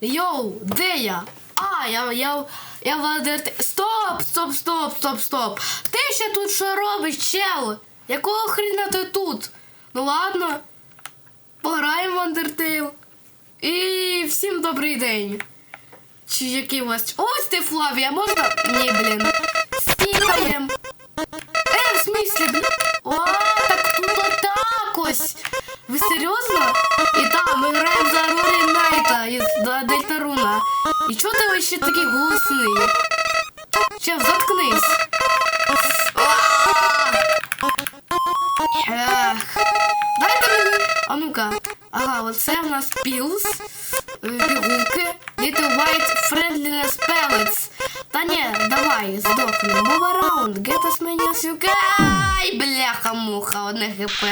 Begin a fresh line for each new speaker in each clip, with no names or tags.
Йоу, де я? А, я, я, я Валдер... Стоп, стоп, стоп, стоп, стоп. Ти ще тут що робиш, чел? Якого хріна ти тут? Ну ладно. Пограємо в Undertale. І всім добрий день. Чи який у вас. Ось ти Флавія, можна? Ні, блін. Скіпаєм. Е, в смислі, блін. О, так тут отак ось. Ви серйозно? І так, ми граємо за Рорі Найта із да, Дельтаруна. І чого ти ви ще такий голосний? Чел, заткнись. Дайте мені. А ну-ка. Ага, оце в нас пілс. е, Пігулки. Little White Friendliness Pellets. Та ні, давай, здохни. Move around. Get as many as you can. Ай, бляха-муха, одне хп.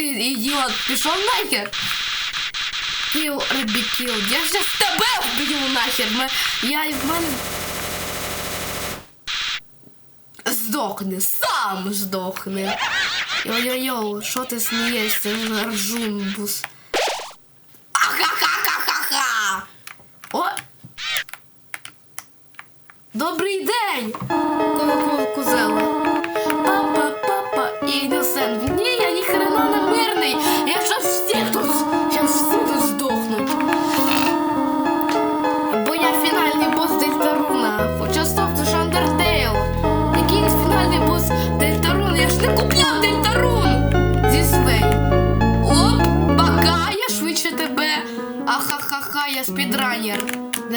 Ти ідіот, пішов нахер? Кіл, Ребі кіл. Я зараз тебе вб'ю нахер. Ми, я в мене... Здохни, сам здохни. Йо-йо-йо, що ти смієшся, ржумбус? Ахахахахаха! О! Добрий день! Ку- Кузела.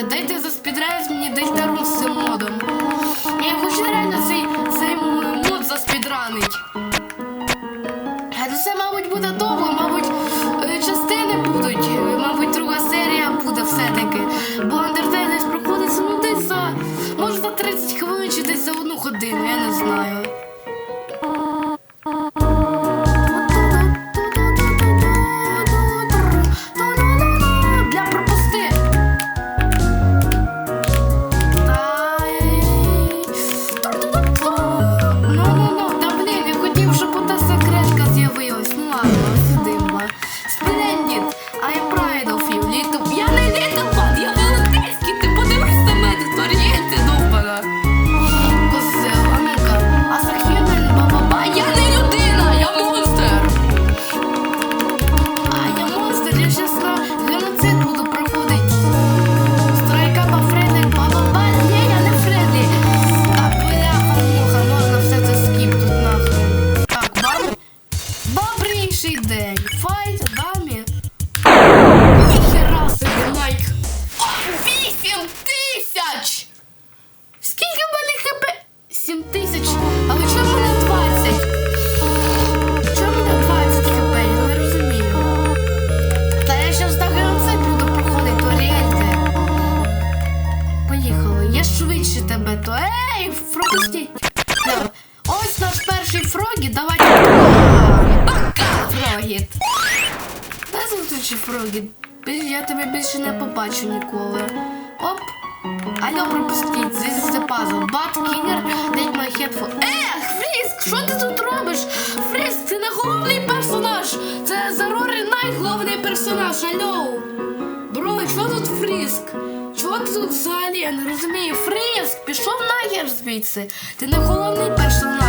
Дайте за спідранер фрогі. Пока, фрогіт. Та зустрічі, фрогіт. Я тебе більше не побачу ніколи. Оп. Алло, пропустіть, this is the puzzle. But killer, take my head for... Ех, Фріск, що ти тут робиш? Фріск, це не головний персонаж. Це Зарори Найт головний персонаж, алло. Бро, що тут Фріск? Чого ти тут взагалі? Я не розумію. Фріск, пішов нахер звідси. Ти не головний персонаж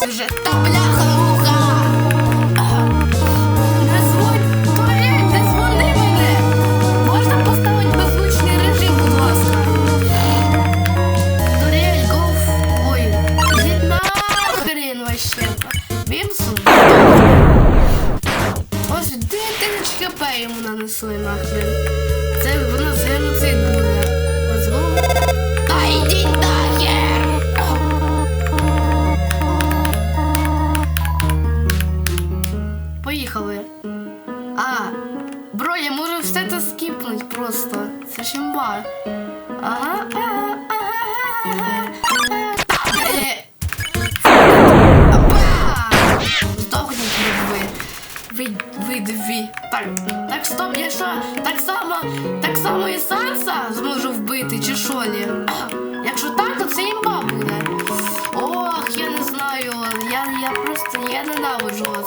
Сюжет. Ага, ага, ага, ага, ви. Дві. Так, так стоп, що? Так само, так само і Санса зможу вбити, чи що лі? Якщо так, то це імба буде. Ох, я не знаю. Я, просто я ненавиджу.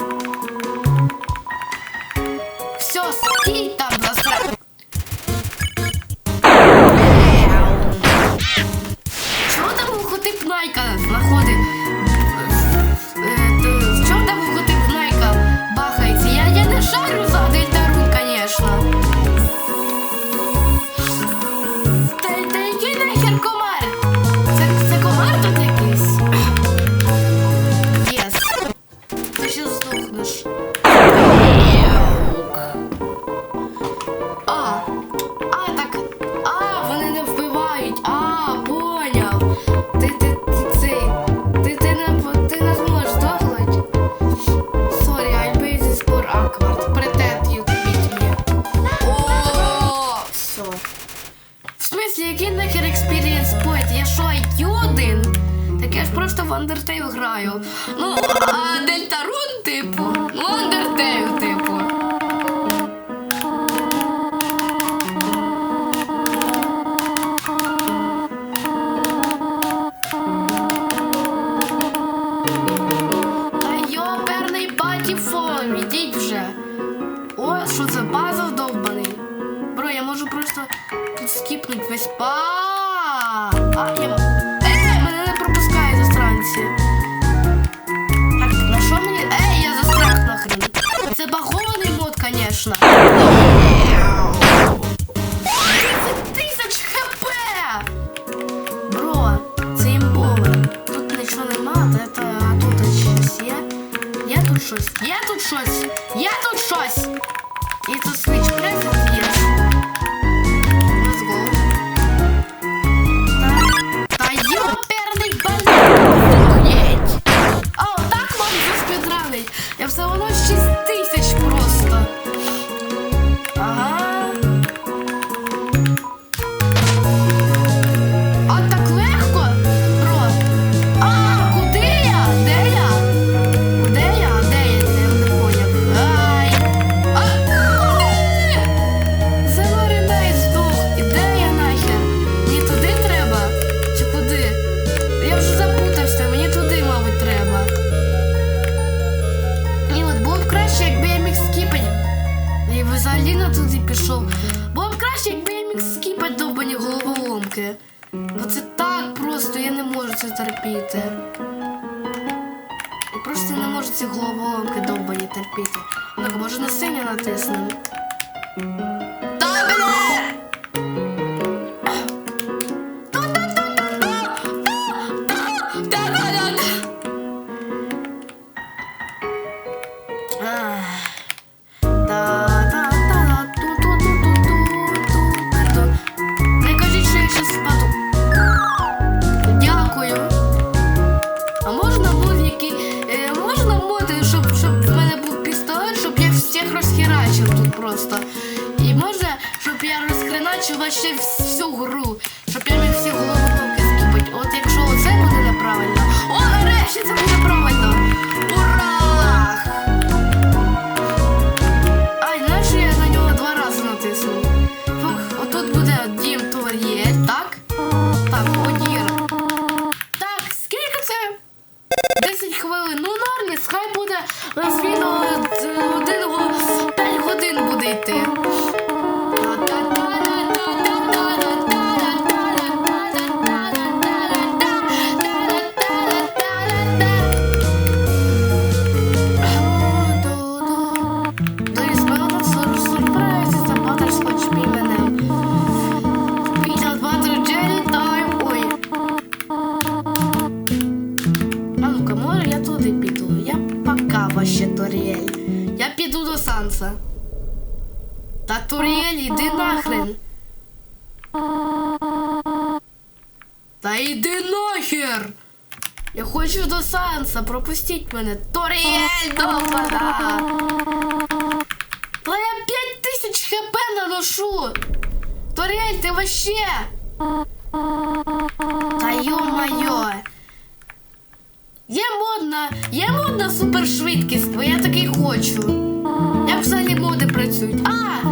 що за база вдовбаний? Бро, я можу просто тут скіпнути весь па. Я... Е, е, Застрах нахрен. Це багований мод, звісно. Бро, це імбове. Тут нічого нема, це тут щось є. Є тут щось? Є тут щось? міг скіпати довбані головоломки. Бо це так просто, я не можу це терпіти. Я просто не можу ці головоломки довбані терпіти. Ну може на синю натиснемо. Та блін! Просто. І можна, щоб я розкриначив вообще всю гру, Санса, пропустіть мене. Торіель, довбана! Та я 5000 хп наношу! Торіель, ти вообще! Та йо-моє! Є модна, є модна супершвидкість, бо я такий хочу. Як взагалі моди працюють? А!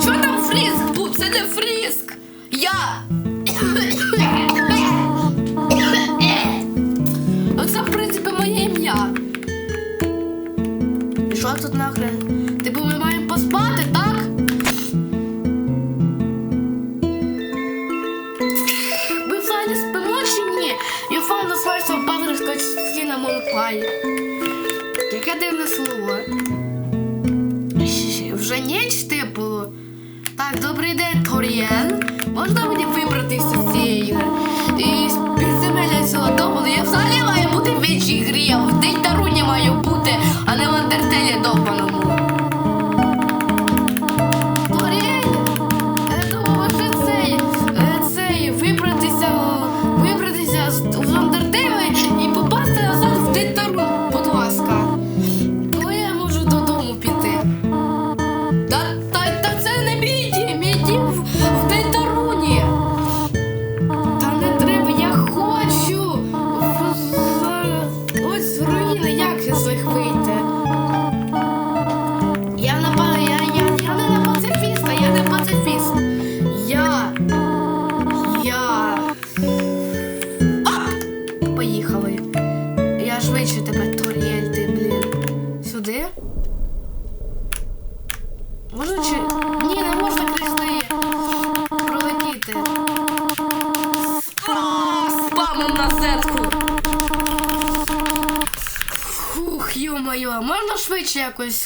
Що там фріск був? Це не фріск! Я! Тут нахрен? Типу ми маємо поспати, так? Ми взагалі спимо чи ні? The slice of butterscotch cinnamon pie. Яке дивне слово. Вже ніч, типу. Так, добрий день, Торіен. Можна мені вибратися з цієї? І підземелля цього дому, ну я взагалі маю бути в іншій грі, Таруні маю бути, а не в Андертелі довбаному.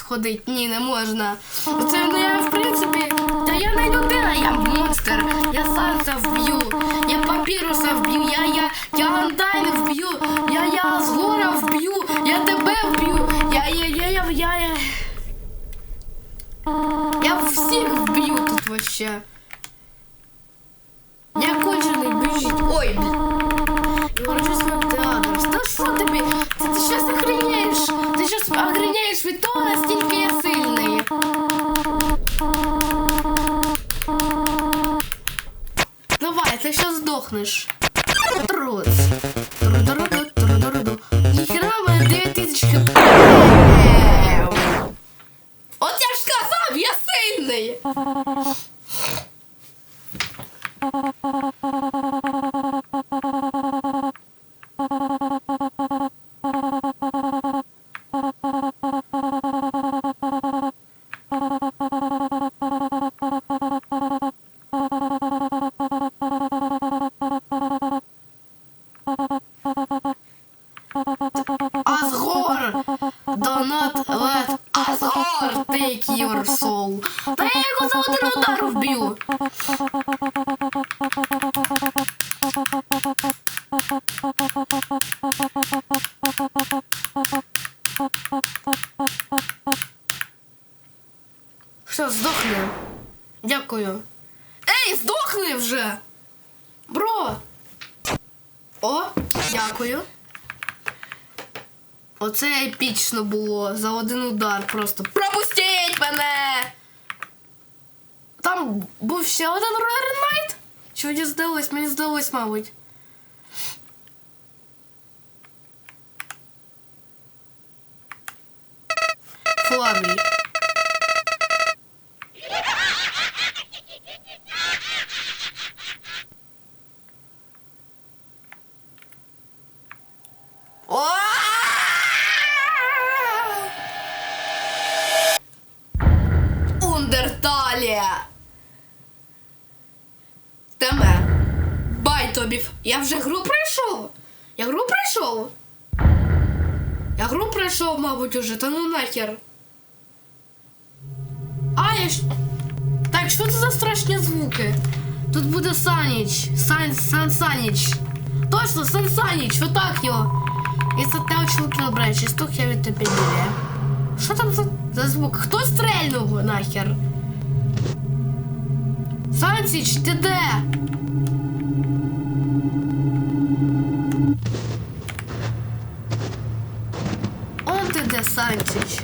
Ходити? Ні, не можна. Оце ну я в принципі. Та я не людина, я монстр. Я Санса вб'ю, я папіруса вб'ю, я, я, я Андайн вб'ю, я, я Згора вб'ю, я тебе вб'ю, я, я, я, я, я, я. Я всіх вб'ю тут вообще. Я кончений біжить. Ой, блін. Горжусь театром. Та що тобі? Ти, ти щось охреняєш? Охреняєш від того, наскільки я сильний. Давай, ти щас здохнеш. Трус. Вб'ю. чоловік. Ундерталія. Теме. Бай тобі. Я вже гру прийшов. Я гру прийшов. Я гру пройшов, мабуть, уже, та ну нахер. Саніч, Сан Сан Саніч. Точно, Сан Саніч, так його. І це те очілки обречі, стук я від тебе біля. Що там за, за звук? Хто стрельнув нахер? Сансіч, ти де? Он ти де, Сансіч?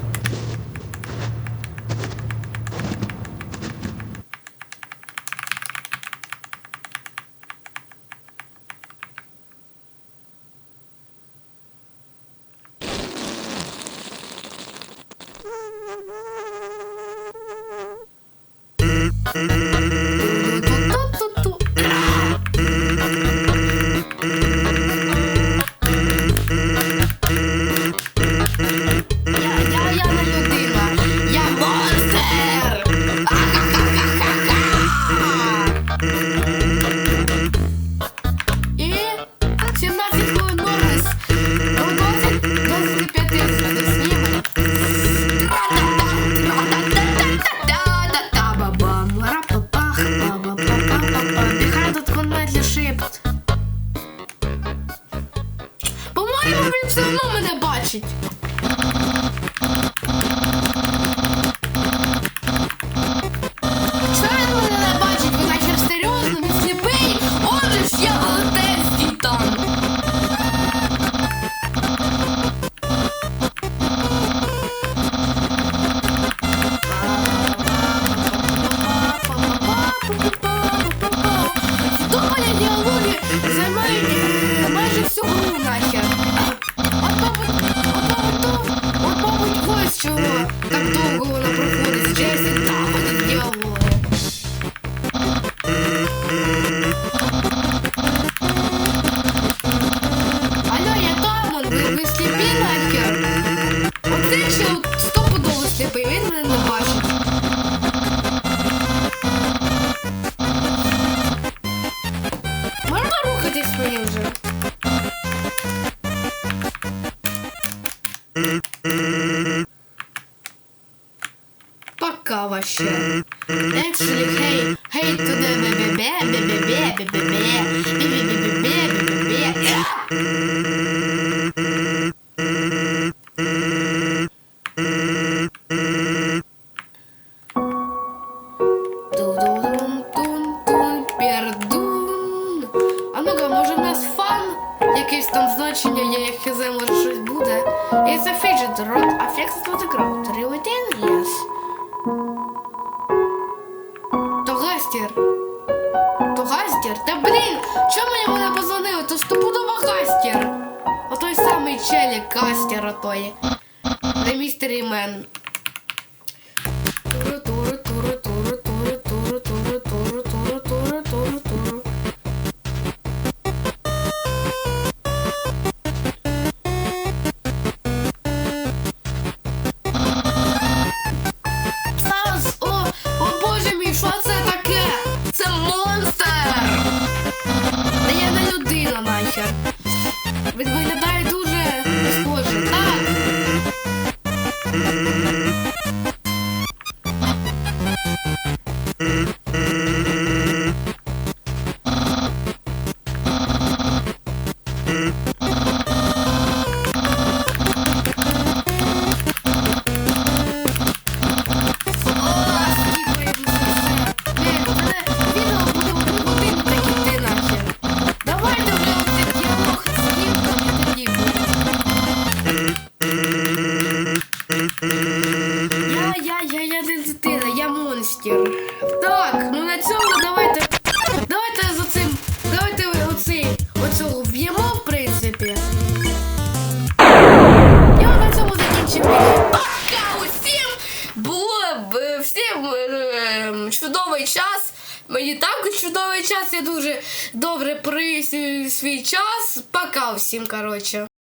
Yeah. Він все одно мене бачить. Vale. Всім, коротше.